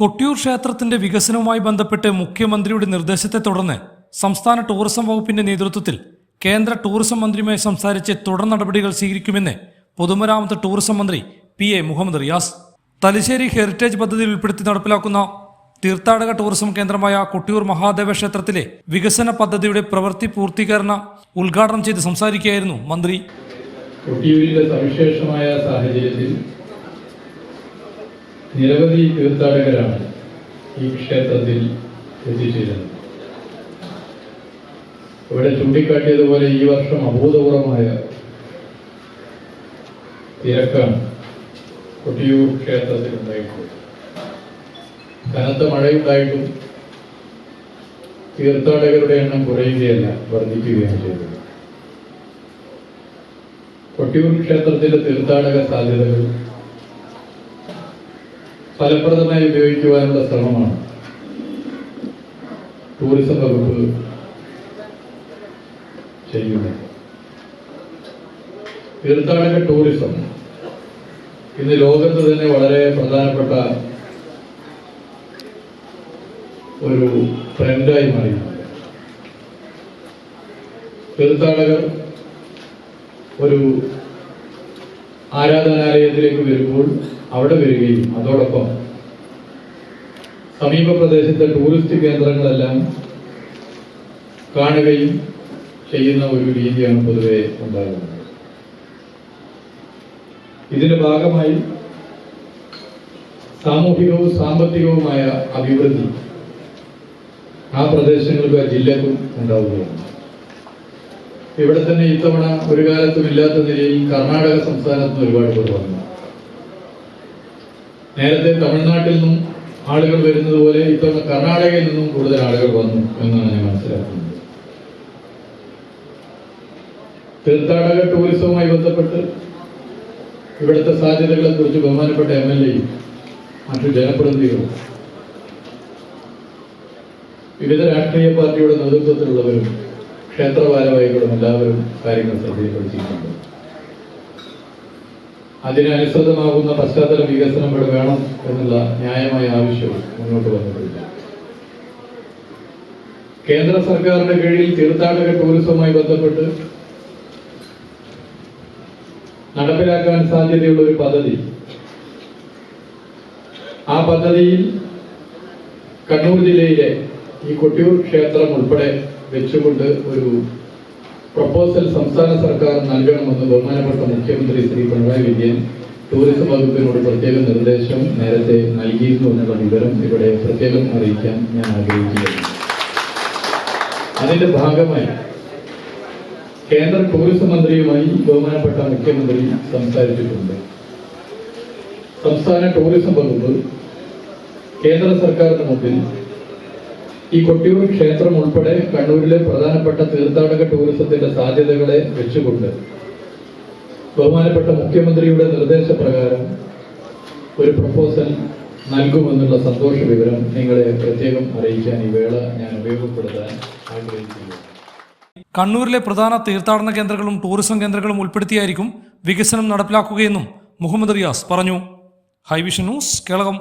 കൊട്ടിയൂർ ക്ഷേത്രത്തിന്റെ വികസനവുമായി ബന്ധപ്പെട്ട് മുഖ്യമന്ത്രിയുടെ നിർദ്ദേശത്തെ തുടർന്ന് സംസ്ഥാന ടൂറിസം വകുപ്പിന്റെ നേതൃത്വത്തിൽ കേന്ദ്ര ടൂറിസം മന്ത്രിയുമായി സംസാരിച്ച് തുടർ നടപടികൾ സ്വീകരിക്കുമെന്ന് പൊതുമരാമത്ത് ടൂറിസം മന്ത്രി P A Muhammad Riyas. Thalassery heritage പദ്ധതിയിൽ ഉൾപ്പെടുത്തി നടപ്പിലാക്കുന്ന തീർത്ഥാടക ടൂറിസം കേന്ദ്രമായ കൊട്ടിയൂർ മഹാദേവ ക്ഷേത്രത്തിലെ വികസന പദ്ധതിയുടെ പ്രവൃത്തി പൂർത്തീകരണ ഉദ്ഘാടനം ചെയ്ത് സംസാരിക്കുകയായിരുന്നു മന്ത്രി. കൊട്ടിയൂരിലെ സവിശേഷമായ സാഹചര്യത്തിൽ നിരവധി തീർത്ഥാടകരാണ് ഈ ക്ഷേത്രത്തിൽ എത്തിച്ചേരുന്നത്. ഇവിടെ ചൂണ്ടിക്കാട്ടിയതുപോലെ ഈ വർഷം അഭൂതപൂർവമായ തിരക്കാണ് കൊട്ടിയൂർ ക്ഷേത്രത്തിൽ ഉണ്ടായിട്ടുള്ളത് കനത്ത മഴയുണ്ടായിട്ടും തീർത്ഥാടകരുടെ എണ്ണം കുറയുകയല്ല വർദ്ധിക്കുകയാണ് ചെയ്തത്. കൊട്ടിയൂർ ക്ഷേത്രത്തിലെ തീർത്ഥാടക സാധ്യതകൾ ഫലപ്രദമായി ഉപയോഗിക്കുവാനുള്ള ശ്രമമാണ്. ടൂറിസം വകുപ്പ് ചെയ്യുന്നത്. തീർത്ഥാടക ടൂറിസം ഇന്ന് ലോകത്ത് തന്നെ വളരെ പ്രധാനപ്പെട്ട ഒരു ട്രെൻഡായി മാറി തീർത്ഥാടകർ ഒരു ആരാധനാലയത്തിലേക്ക് വരുമ്പോൾ അവിടെ വരികയും അതോടൊപ്പം സമീപ പ്രദേശത്തെ ടൂറിസ്റ്റ് കേന്ദ്രങ്ങളെല്ലാം കാണുകയും ചെയ്യുന്ന ഒരു രീതിയാണ് പൊതുവെ ഉണ്ടാകുന്നത്. ഇതിന്റെ ഭാഗമായി സാമൂഹികവും സാമ്പത്തികവുമായ അഭിവൃദ്ധി ആ പ്രദേശങ്ങൾക്കും ആ ജില്ലക്കും ഉണ്ടാവുകയാണ്. ഇവിടെ തന്നെ ഇത്തവണ ഒരു കാലത്തും ഇല്ലാത്ത നിലയിൽ കർണാടക സംസ്ഥാനത്ത് നിന്ന് ഒരുപാട് പേർ വന്നു. നേരത്തെ തമിഴ്നാട്ടിൽ നിന്നും ആളുകൾ വരുന്നത് പോലെ ഇത്തവണ കർണാടകയിൽ നിന്നും കൂടുതൽ ആളുകൾ വന്നു എന്നാണ് ഞാൻ മനസ്സിലാക്കുന്നത്. തീർത്ഥാടക ടൂറിസവുമായി ബന്ധപ്പെട്ട് ഇവിടുത്തെ സാധ്യതകളെ കുറിച്ച് ബഹുമാനപ്പെട്ട എം എൽ എയും മറ്റു ജനപ്രതിനിധികളും വിവിധ രാഷ്ട്രീയ പാർട്ടിയുടെ നേതൃത്വത്തിലുള്ളവരും ക്ഷേത്ര ഭാരവാഹികളും എല്ലാവരും കാര്യങ്ങൾ ശ്രദ്ധയിൽപ്പെടുത്തിയിട്ടുണ്ട്. അതിനനുസൃതമാകുന്ന പശ്ചാത്തല വികസനം ഇവിടെ വേണം എന്നുള്ള ന്യായമായ ആവശ്യവും മുന്നോട്ട് വന്നിട്ടുണ്ട് കേന്ദ്ര സർക്കാരിന്റെ കീഴിൽ തീർത്ഥാടക ടൂറിസവുമായി ബന്ധപ്പെട്ട് നടപ്പിലാക്കാൻ സാധ്യതയുള്ള ഒരു പദ്ധതി. ആ പദ്ധതിയിൽ കണ്ണൂർ ജില്ലയിലെ ഈ കൊട്ടിയൂർ ക്ഷേത്രം ഉൾപ്പെടെ വെച്ചുകൊണ്ട് ഒരു പ്രപ്പോസൽ സംസ്ഥാന സർക്കാർ നൽകണമെന്ന് ബഹുമാനപ്പെട്ട മുഖ്യമന്ത്രി ശ്രീ പിണറായി വിജയൻ ടൂറിസം വകുപ്പിനോട് പ്രത്യേക നിർദ്ദേശം നേരത്തെ നൽകിയിരുന്നു എന്നുള്ള വിവരം ഇവിടെ പ്രത്യേകം അറിയിക്കാൻ ഞാൻ ആഗ്രഹിക്കുകയാണ് അതിന്റെ ഭാഗമായി കേന്ദ്ര ടൂറിസം മന്ത്രിയുമായി ബഹുമാനപ്പെട്ട മുഖ്യമന്ത്രി സംസാരിച്ചിട്ടുണ്ട്. സംസ്ഥാന ടൂറിസം വകുപ്പ് കേന്ദ്ര സർക്കാരിന് മുമ്പിൽ ഈ കൊട്ടിയൂർ ക്ഷേത്രം ഉൾപ്പെടെ കണ്ണൂരിലെ പ്രധാനപ്പെട്ട തീർത്ഥാടക ടൂറിസത്തിന്റെ സാധ്യതകളെ വെച്ചുകൊണ്ട് ബഹുമാനപ്പെട്ട മുഖ്യമന്ത്രിയുടെ നിർദ്ദേശപ്രകാരം ഒരു പ്രപ്പോസൽ നൽകുമെന്നുള്ള സന്തോഷ വിവരം നിങ്ങളെ പ്രത്യേകം അറിയിക്കാൻ ഈ വേള ഞാൻ ഉപയോഗപ്പെടുത്താൻ ആഗ്രഹിക്കുന്നു. കണ്ണൂരിലെ പ്രധാന തീർത്ഥാടന കേന്ദ്രങ്ങളും ടൂറിസം കേന്ദ്രങ്ങളും ഉൾപ്പെടുത്തിയായിരിക്കും വികസനം നടപ്പിലാക്കുകയെന്നും മുഹമ്മദ് റിയാസ് പറഞ്ഞു. High vision news Kelakam.